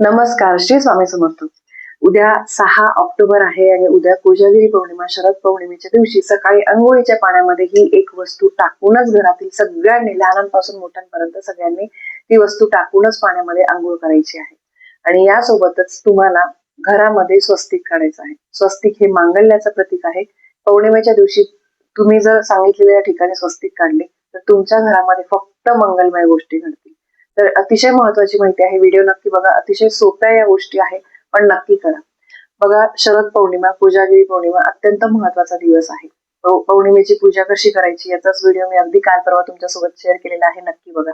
नमस्कार श्री स्वामी समर्थ. उद्या सहा ऑक्टोबर आहे आणि उद्या कोजागिरी पौर्णिमा शरद पौर्णिमेच्या दिवशी सकाळी अंघोळीच्या पाण्यामध्ये ही एक वस्तू टाकूनच घरातील सगळ्यांनी लहानांपासून मोठ्यांपर्यंत सगळ्यांनी ती वस्तू टाकूनच पाण्यामध्ये आंघोळ करायची आहे. आणि यासोबतच तुम्हाला घरामध्ये स्वस्तिक काढायचं आहे. स्वस्तिक हे मांगल्याचं प्रतीक आहे. पौर्णिमेच्या दिवशी तुम्ही जर सांगितलेल्या ठिकाणी स्वस्तिक काढले तर तुमच्या घरामध्ये फक्त मंगलमय गोष्टी घडतील. तर अतिशय महत्वाची माहिती आहे. व्हिडिओ नक्की बघा. अतिशय सोप्या या गोष्टी आहे पण नक्की करा. बघा शरद पौर्णिमा पूजागिरी पौर्णिमा अत्यंत महत्त्वाचा दिवस आहे. हो, पौर्णिमेची पूजा कशी करायची याचाच व्हिडिओ मी अगदी काल परवा तुमच्यासोबत शेअर केलेला आहे. नक्की बघा.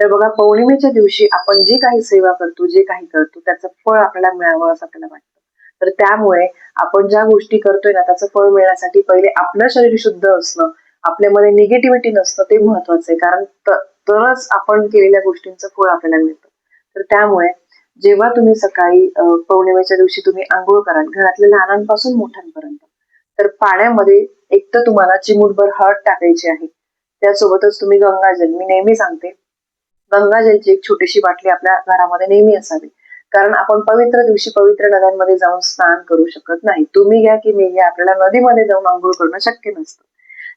तर बघा पौर्णिमेच्या दिवशी आपण जी काही सेवा करतो जे काही करतो त्याचं फळ आपल्याला मिळावं असं आपल्याला वाटतं. तर त्यामुळे आपण ज्या गोष्टी करतोय ना त्याचं फळ मिळण्यासाठी पहिले आपलं शरीर शुद्ध असणं आपल्यामध्ये निगेटिव्हिटी नसतं ते महत्वाचं आहे. कारण तरच आपण केलेल्या गोष्टींचं फळ आपल्याला मिळतं. तर त्यामुळे जेव्हा तुम्ही सकाळी पौर्णिमेच्या दिवशी तुम्ही आंघोळ कराल घरातल्या लहानांपासून मोठ्यांपर्यंत तर पाण्यामध्ये एक तर तुम्हाला चिमूटभर हळद टाकायची आहे. त्यासोबतच तुम्ही गंगाजल मी नेहमी सांगते गंगाजलची एक छोटीशी बाटली आपल्या घरामध्ये नेहमी असावी. कारण आपण पवित्र दिवशी पवित्र नद्यांमध्ये जाऊन स्नान करू शकत नाही. तुम्ही घ्या की मी घ्या आपल्याला नदीमध्ये जाऊन आंघोळ करणं शक्य नसतं.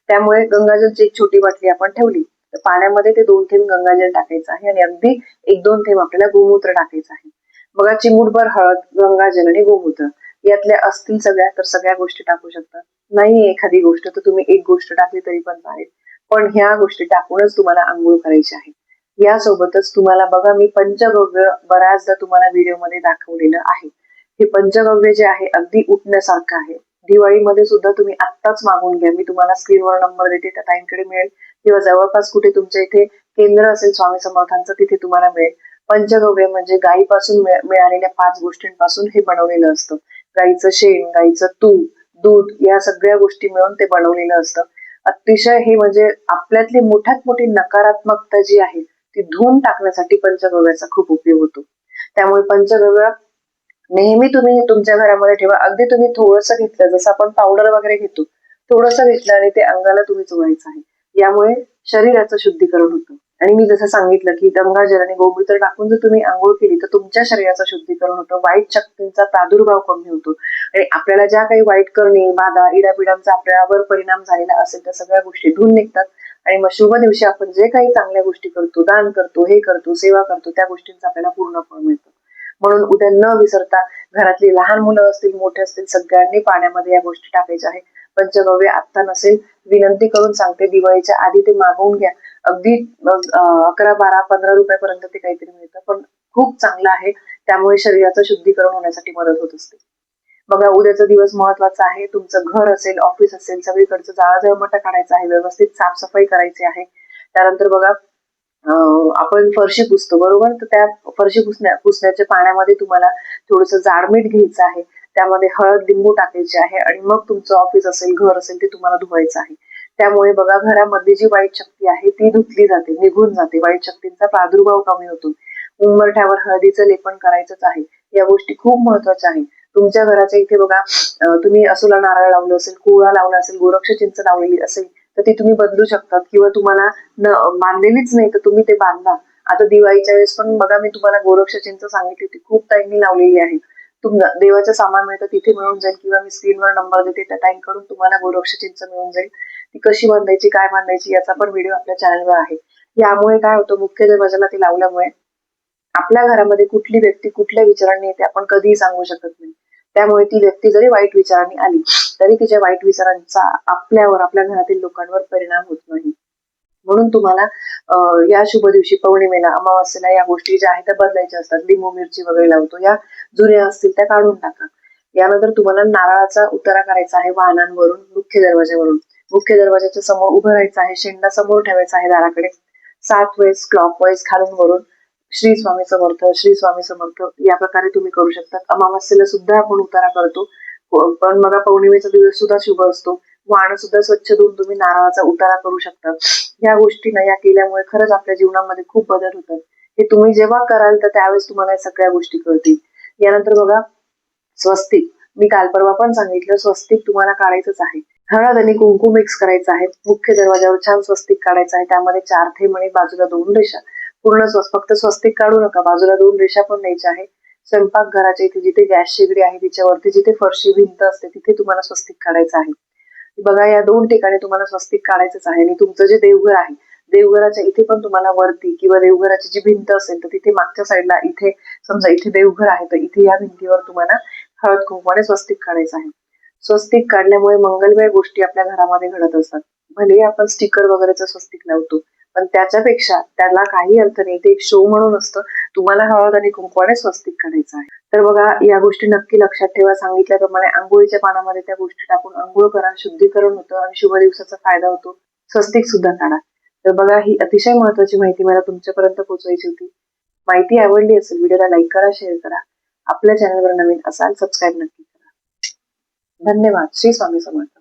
त्यामुळे गंगाजलची एक छोटी बाटली आपण ठेवली तर पाण्यामध्ये ते दोन थेंब गंगाजल टाकायचं आहे आणि अगदी एक दोन थेंब आपल्याला गोमूत्र टाकायचं आहे. बघा चिमूटभर हळद गंगाजल आणि गोमूत्र यातल्या असतील सगळ्या तर सगळ्या गोष्टी टाकू शकता. नाही एखादी गोष्ट तर तुम्ही एक गोष्ट टाकली तरी पण चालेल. पण ह्या गोष्टी टाकूनच तुम्हाला आंघोळ करायची आहे. यासोबतच तुम्हाला बघा मी पंचगव्य बऱ्याचदा तुम्हाला व्हिडिओमध्ये दाखवलेलं आहे. हे पंचगव्य जे आहे अगदी उठण्यासारखं आहे. दिवाळीमध्ये सुद्धा तुम्ही आत्ताच मागून घ्या. मी तुम्हाला स्क्रीनवर नंबर देते त्या टाइमकडे मिळेल. किंवा जवळपास कुठे तुमच्या इथे केंद्र असेल स्वामी समर्थांचं तिथे तुम्हाला मिळेल. पंचगव्य म्हणजे गायीपासून मिळालेल्या पाच गोष्टींपासून हे बनवलेलं असतं. गाईचं शेण गाईचं तूप दूध या सगळ्या गोष्टी मिळून ते बनवलेलं असतं. अतिशय हे म्हणजे आपल्यातली मोठ्यात मोठी नकारात्मकता जी आहे ती धुवून टाकण्यासाठी पंचगव्याचा खूप उपयोग होतो. त्यामुळे पंचगव्य नेहमी तुम्ही तुमच्या घरामध्ये ठेवा. अगदी तुम्ही थोडंसं घेतलं जसं आपण पावडर वगैरे घेतो थोडंसं घेतलं आणि ते अंगाला तुम्ही चोळायचं आहे. यामुळे शरीराचं शुद्धीकरण होतं. आणि मी जसं सांगितलं की गंगाजल आणि गोमूत्र टाकून जर तुम्ही आंघोळ केली तर तुमच्या शरीराचं शुद्धीकरण होतं. वाईट शक्तींचा प्रादुर्भाव कमी होतो. आणि आपल्याला ज्या काही वाईट करणी बाधा इडापिडांचा आपल्यावर परिणाम झालेला असेल त्या सगळ्या गोष्टी धुवून निघतात. आणि मग शुभ दिवशी आपण जे काही चांगल्या गोष्टी करतो दान करतो हे करतो सेवा करतो त्या गोष्टींचा आपल्याला पूर्ण फळ मिळतं. म्हणून उद्या न विसरता घरातली लहान मुलं असतील मोठे असतील सगळ्यांनी पाण्यामध्ये या गोष्टी टाकायच्या आहे पंचगव्य आत्ता नसेल विनंती करून सांगते दिवाळीच्या आधी ते मागवून घ्या. अगदी अकरा बारा पंधरा रुपयापर्यंत ते काहीतरी मिळतं पण खूप चांगलं आहे. त्यामुळे शरीराचं शुद्धीकरण होण्यासाठी मदत होत असते. बघा उद्याचा दिवस महत्त्वाचा आहे. तुमचं घर असेल ऑफिस असेल सगळीकडचं जाळजळमट काढायचं आहे व्यवस्थित साफसफाई करायची आहे. त्यानंतर बघा आपण फरशी पुसतो बरोबर? तर त्या फरशी पुसण्या पुसण्याच्या पाण्यामध्ये तुम्हाला थोडस जाडमीठ घ्यायचं आहे. त्यामध्ये हळद लिंबू टाकायचे आहे आणि मग तुमचं ऑफिस असेल घर असेल ते तुम्हाला धुवायचं आहे. त्यामुळे बघा घरामध्ये जी वाईट शक्ती आहे ती धुतली जाते निघून जाते. वाईट शक्तींचा प्रादुर्भाव कमी होतो. उंबरठ्यावर हळदीचं लेपन करायचंच आहे. या गोष्टी खूप महत्त्वाच्या आहेत. तुमच्या घराच्या इथे बघा तुम्ही असोला नारळ लावलं असेल कोळा लावला असेल गोरक्ष चिंच लावलेली असेल तर ती तुम्ही बदलू शकतात किंवा तुम्हाला बांधलेलीच नाही तर तुम्ही ते बांधा. आता दिवाळीच्या वेळेस पण बघा मी तुम्हाला गोरक्ष चिंच सांगितली होती. खूप ताईंनी लावलेली आहे. तुम देवाचं सामान मिळतं तिथे मिळून जाईल किंवा मी स्क्रीनवर नंबर देते त्या टाईमकडून तुम्हाला गोरक्ष चिंच मिळून जाईल. ती कशी बांधायची काय बांधायची याचा पण व्हिडिओ आपल्या चॅनलवर आहे. यामुळे काय होतं मुख्य दरवाजाला ते लावल्यामुळे आपल्या घरामध्ये कुठली व्यक्ती कुठल्या विचारांनी येते आपण कधीही सांगू शकत नाही. त्यामुळे ती व्यक्ती जरी वाईट विचारांनी आली तरी तिच्या वाईट विचारांचा आपल्यावर आपल्या घरातील लोकांवर परिणाम होत नाही. म्हणून तुम्हाला या शुभ दिवशी पौर्णिमेला अमावस्येला या गोष्टी ज्या आहेत त्या बदलायच्या असतात. लिंबू मिरची वगैरे लावतो या जुन्या असतील त्या काढून टाका. यानंतर तुम्हाला नारळाचा उतारा करायचा आहे वाहनांवरून मुख्य दरवाज्यावरून. मुख्य दरवाजाच्या समोर उभं राहायचं आहे शेंडा समोर ठेवायचा आहे दाराकडे. सात वेळेस क्लॉक वाईज खालून वरून श्री स्वामी समर्थ श्री स्वामी समर्थ या प्रकारे तुम्ही करू शकता अमावस्येला सुद्धा आपण उतारा करतो. पण बघा पौर्णिमेचा दिवस सुद्धा शुभ असतो. वाण सुद्धा स्वच्छ धुवून तुम्ही नारळाचा उतारा करू शकता. या गोष्टीनं या केल्यामुळे खरंच आपल्या जीवनामध्ये खूप बदल होतात. हे तुम्ही जेव्हा कराल तर त्यावेळेस तुम्हाला या सगळ्या गोष्टी कळतील. यानंतर बघा स्वस्तिक. मी काल परवा पण सांगितलं स्वस्तिक तुम्हाला काढायचंच आहे. हळद आणि कुंकू मिक्स करायचं आहे. मुख्य दरवाजावर छान स्वस्तिक काढायचं आहे. त्यामध्ये चार थेंब आणि बाजूला दोन रेषा. पूर्ण स्वस्त फक्त स्वस्तिक काढू नका. बाजूला दोन रेषा पण द्यायच्या आहे स्वयंपाकघराच्या इथे जिथे गॅस शेगडी आहे तिच्यावरती जिथे फरशी भिंत असते तिथे तुम्हाला स्वस्तिक काढायचं आहे. बघा या दोन ठिकाणी तुम्हाला स्वस्तिक काढायचंच आहे आणि तुमचं जे देवघर आहे देवघराच्या इथे पण तुम्हाला वरती किंवा देवघराची जी भिंत असेल तर तिथे मागच्या साईडला इथे समजा इथे देवघर आहे तर इथे या भिंतीवर तुम्हाला हळद कुंकवाने स्वस्तिक काढायचं आहे. स्वस्तिक काढल्यामुळे मंगलमय गोष्टी आपल्या घरामध्ये घडत असतात. भले आपण स्टिकर वगैरेचं स्वस्तिक लावतो पण त्याच्यापेक्षा त्याला काही अर्थ नाही ते एक शो म्हणून असतं. तुम्हाला हळद आणि कुंकवाने स्वस्तिक करायचं आहे. तर बघा या गोष्टी नक्की लक्षात ठेवा. सांगितल्याप्रमाणे आंघोळीच्या पानामध्ये त्या गोष्टी टाकून आंघोळ करा शुद्धीकरण होतं आणि शुभ दिवसाचा फायदा होतो. स्वस्तिक सुद्धा काढा. तर बघा ही अतिशय महत्वाची माहिती मला तुमच्यापर्यंत पोहोचवायची होती. माहिती आवडली असेल व्हिडिओला लाईक करा शेअर करा. आपल्या चॅनलवर नवीन असाल सबस्क्राईब नक्की करा. धन्यवाद. श्री स्वामी समर्थ.